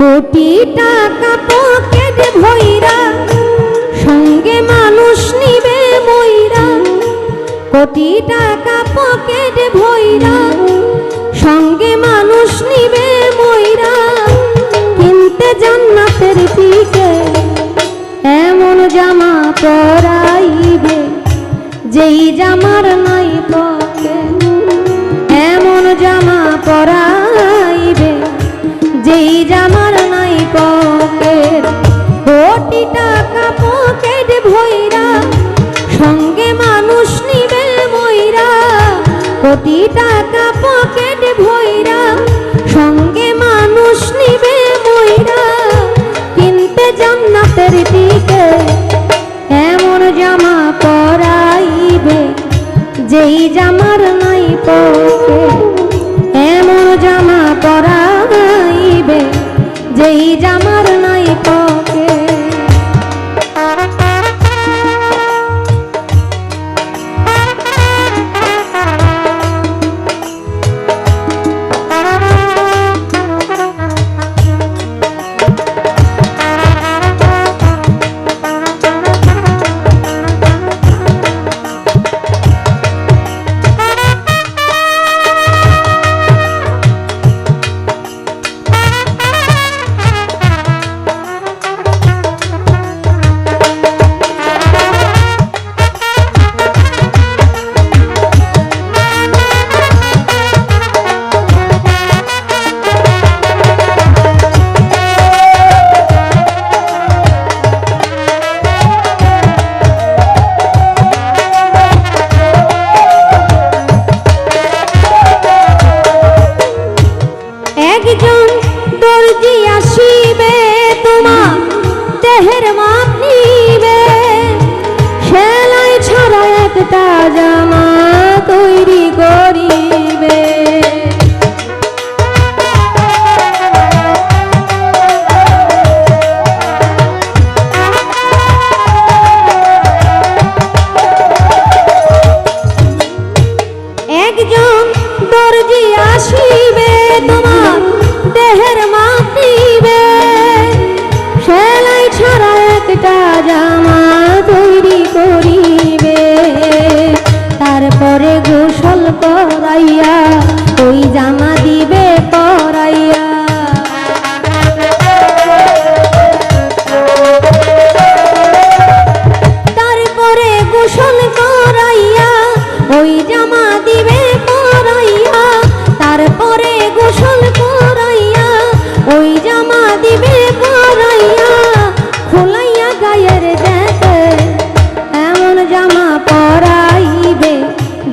কোটি টাকা পকেট ভৈরা, সঙ্গে মানুষ নিবে ময়রা। কোটি টাকা পকেট ভৈরা, সঙ্গে মানুষ নিবে ময়রা। কিনতে জান্নাতের দিকে এমন জামা পরাইবে, যেই জামার নাই পকে এমন জামা পরা দিবে জান্নাতের দিকে এমন জামা পরাইবে যেই জামার নাই পকে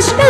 Krishna.